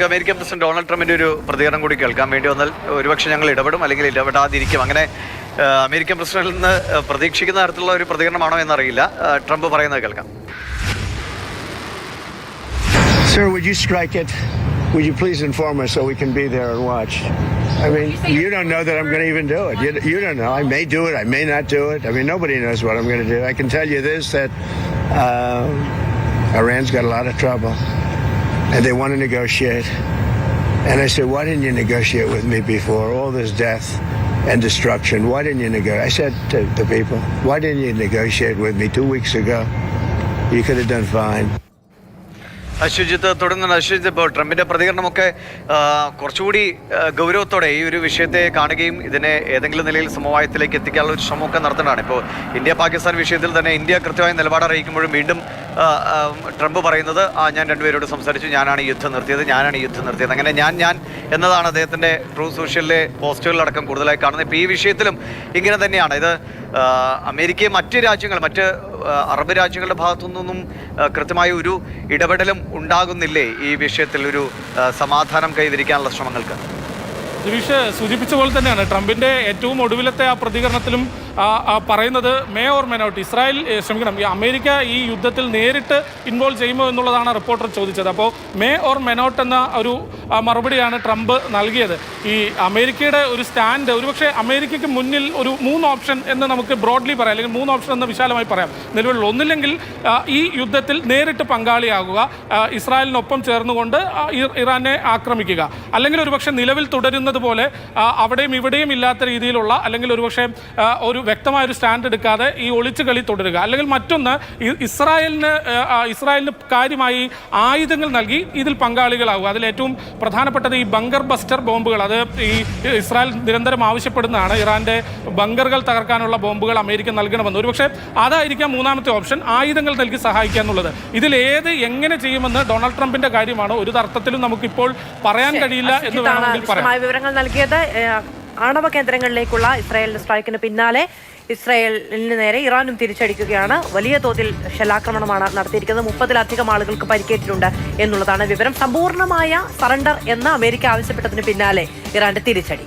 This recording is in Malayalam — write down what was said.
നമുക്ക് അമേരിക്കൻ പ്രസിഡന്റ് ഡൊണാൾഡ് ട്രംപിന്റെ ഒരു പ്രതികരണം കൂടി കേൾക്കാൻ വേണ്ടി വന്നാൽ ഒരുപക്ഷെ ഞങ്ങൾ ഇടപെടും അല്ലെങ്കിൽ ഇടപെടാതിരിക്കും അങ്ങനെ അമേരിക്കൻ പ്രസിഡന്റിൽ നിന്ന് പ്രതീക്ഷിക്കുന്ന തരത്തിലുള്ള ഒരു പ്രതികരണമാണോ എന്നറിയില്ല ട്രംപ് പറയുന്നത് കേൾക്കാം Sir, would you strike it? Would you please inform us so we can be there and watch? I mean, you don't know that I'm going to even do it. You, you don't know. I may do it. I may not do it. I mean, nobody knows what I'm going to do. I can tell you this that uh, Iran's got a lot of trouble and they want to negotiate. And I said, why didn't you negotiate with me before? All this death and destruction. Why didn't you negotiate? I said to the people, why didn't you negotiate with me two weeks ago? You could have done fine. Ashwajith തുടർന്ന് അശ്വജിത്ത് ഇപ്പോൾ ട്രംപിന്റെ പ്രതികരണമൊക്കെ കുറച്ചുകൂടി ഗൗരവത്തോടെ ഈ ഒരു വിഷയത്തെ കാണുകയും ഇതിനെ ഏതെങ്കിലും നിലയിൽ സമവായത്തിലേക്ക് എത്തിക്കാനുള്ള ഒരു ശ്രമമൊക്കെ നടത്തേണ്ടതാണ് ഇപ്പോൾ ഇന്ത്യ പാകിസ്ഥാൻ വിഷയത്തിൽ തന്നെ ഇന്ത്യ കൃത്യമായ നിലപാട് അറിയിക്കുമ്പോഴും വീണ്ടും ട്രംപ് പറയുന്നത് ആ ഞാൻ രണ്ടുപേരോട് സംസാരിച്ചു ഞാനാണ് യുദ്ധം നിർത്തിയത് ഞാനാണ് യുദ്ധം നിർത്തിയത്. അങ്ങനെ ഞാൻ ഞാൻ എന്നതാണ് അദ്ദേഹത്തിന്റെ ട്രൂ സോഷ്യലിലെ പോസ്റ്റുകളിലടക്കം കൂടുതലായി കാണുന്നത്. ഇപ്പോൾ ഈ വിഷയത്തിലും ഇങ്ങനെ തന്നെയാണ്. ഇത് അമേരിക്കയെ മറ്റ് രാജ്യങ്ങൾ മറ്റ് അറബ് രാജ്യങ്ങളുടെ ഭാഗത്തു നിന്നും കൃത്യമായ ഒരു ഇടപെടലും ഉണ്ടാകുന്നില്ലേ ഈ വിഷയത്തിൽ ഒരു സമാധാനം കൈവരിക്കാനുള്ള ശ്രമങ്ങൾക്ക്? സൂചിപ്പിച്ച പോലെ തന്നെയാണ് ട്രംപിന്റെ ഏറ്റവും ഒടുവിലത്തെ ആ പ്രതികരണത്തിലും പറയുന്നത് may or may not Israel ഈ അമേരിക്ക ഈ യുദ്ധത്തിൽ നേരിട്ട് ഇൻവോൾവ് ചെയ്യുമോ എന്നുള്ളതാണ് റിപ്പോർട്ടർ ചോദിച്ചത്. അപ്പോൾ മേ ഓർ മേ നോട്ട് എന്ന ഒരു മറുപടിയാണ് ട്രംപ് നൽകിയത്. ഈ അമേരിക്കയുടെ ഒരു സ്റ്റാൻഡ് ഒരുപക്ഷെ അമേരിക്കയ്ക്ക് മുന്നിൽ ഒരു മൂന്ന് ഓപ്ഷൻ എന്ന് നമുക്ക് ബ്രോഡ്ലി പറയാം അല്ലെങ്കിൽ മൂന്ന് ഓപ്ഷൻ എന്ന് വിശാലമായി പറയാം. നിലവിലുള്ള ഒന്നില്ലെങ്കിൽ ഈ യുദ്ധത്തിൽ നേരിട്ട് പങ്കാളിയാകുക ഇസ്രായേലിനൊപ്പം ചേർന്നുകൊണ്ട് ഇറാനെ ആക്രമിക്കുക. അല്ലെങ്കിൽ ഒരുപക്ഷെ നിലവിൽ തുടരുന്നത് പോലെ അവിടെയും ഇവിടെയും ഇല്ലാത്ത രീതിയിലുള്ള അല്ലെങ്കിൽ ഒരുപക്ഷെ ആ, ഒരു വ്യക്തമായ ഒരു സ്റ്റാൻഡ് എടുക്കാതെ ഈ ഒളിച്ചു കളി തുടരുക. അല്ലെങ്കിൽ മറ്റൊന്ന് ഇസ്രായേലിന് ഇസ്രായേലിന് കാര്യമായി ആയുധങ്ങൾ നൽകി ഇതിൽ പങ്കാളികളാകുക അതിൽ ഏറ്റവും പ്രധാനപ്പെട്ടത് ഈ ബങ്കർ ബസ്റ്റർ ബോംബുകൾ. അത് ഈ ഇസ്രായേൽ നിരന്തരം ആവശ്യപ്പെടുന്നതാണ്. ഇറാന്റെ ബങ്കറുകൾ തകർക്കാനുള്ള ബോംബുകൾ അമേരിക്ക നൽകണമെന്ന്. ഒരുപക്ഷെ അതായിരിക്കാം മൂന്നാമത്തെ ഓപ്ഷൻ ആയുധങ്ങൾ നൽകി സഹായിക്കുക എന്നുള്ളത്. ഇതിൽ ഏത് എങ്ങനെ ചെയ്യുമെന്ന് ഡൊണാൾഡ് ട്രംപിന്റെ കാര്യമാണ് ഒരു തർത്ഥത്തിലും നമുക്കിപ്പോൾ പറയാൻ കഴിയില്ല എന്ന് വേണമെങ്കിൽ പറയാം. വിവരങ്ങൾ നൽകിയത്. ആണവ കേന്ദ്രങ്ങളിലേക്കുള്ള ഇസ്രായേലിന്റെ സ്ട്രൈക്കിന് പിന്നാലെ ഇസ്രായേലിന് നേരെ ഇറാനും തിരിച്ചടിക്കുകയാണ്. വലിയ തോതിൽ ഷെല്ലാക്രമണമാണ് നടത്തിയിരിക്കുന്നത്. മുപ്പതിലധികം ആളുകൾക്ക് പരിക്കേറ്റിട്ടുണ്ട് എന്നുള്ളതാണ് വിവരം. സമ്പൂർണമായ സറണ്ടർ എന്ന് അമേരിക്ക ആവശ്യപ്പെട്ടതിന് പിന്നാലെ ഇറാന്റെ തിരിച്ചടി.